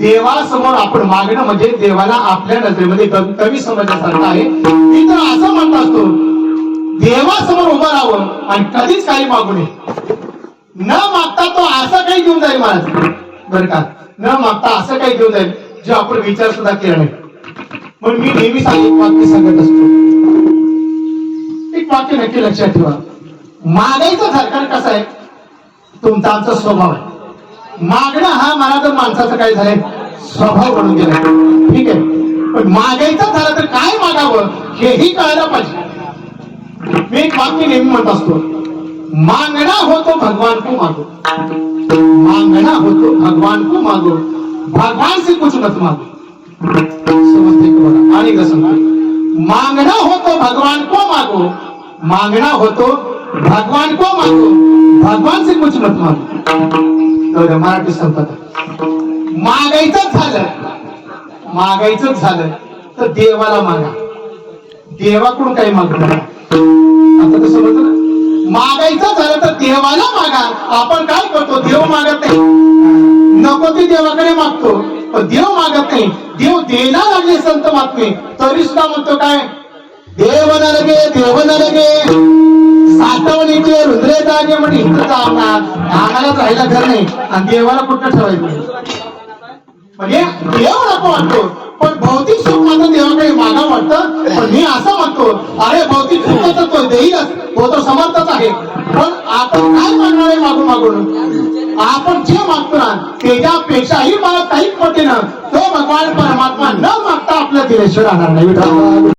देवासमोर आपण मागणं म्हणजे देवाला आपल्या नजरेमध्ये कमी समजण्यासारखं आहे. मी तर असं म्हणत असतो देवासमोर उभं राहावं आणि कधीच काही मागू नये. न मागता तो असं काही घेऊन जाईल महाराज. बरं का? न मागता असं काही घेऊन जाईल जे आपण विचार सुद्धा केला नाही. पण मी नेहमी सांगित वाक्य सांगत असतो. एक वाक्य नक्की लक्षात ठेवा. मागायचं सरकार कसं आहे? तुमचा आमचा स्वभाव आहे. मागणं हा मला तर माणसाचा काय झालंय. स्वभाव बनून गेला ठीक आहे. पण मागायचं झालं तर काय मागावं हेही कळायला पाहिजे. मी एक वाक्य नेहमी म्हणत असतो. मांगना होतो भगवान को मागो. मांगना होतो भगवान को मागो. भगवान से कुछ मत मागो. समजते आणि कसं सांगतो होतो भगवान को मागो. मांगना होतो भगवान को मागो. भगवान से कुछ मत मागो. जाऊ मराठी संपत. मागायचंच झालं. मागायचंच झालं. तर देवाला मागा. देवाकडून काही मागणार नाही. आता कसं होत ना? मागायचं झालं तर देवाला मागा. आपण काय करतो? देव मागत नाही. नको ते देवाकडे मागतो. पण देव मागत नाही. देव देना लागले संत मागते तरी सुद्धा म्हणतो काय? देव नरगे देव नरगे साठवणीचे रुद्रे जागे म्हणजे इथं आम्हाला आम्हाला राहायला घर नाही. आणि देवाला कुठं ठेवायचं? म्हणजे देव नको वाटतो. पण भौतिक सुख माझं देवाकडे मागा वाटतं. पण मी असं म्हणतो अरे भौतिक सुख तो देईलच. तो तर समर्थच आहे. पण आपण काय मागणार आहे मागून मागून? आपण जे मागतो ना त्याच्यापेक्षाही मला काही पटीनं. तो भगवान परमात्मा न मागता आपल्या दिलेश्वर राहणार नाही.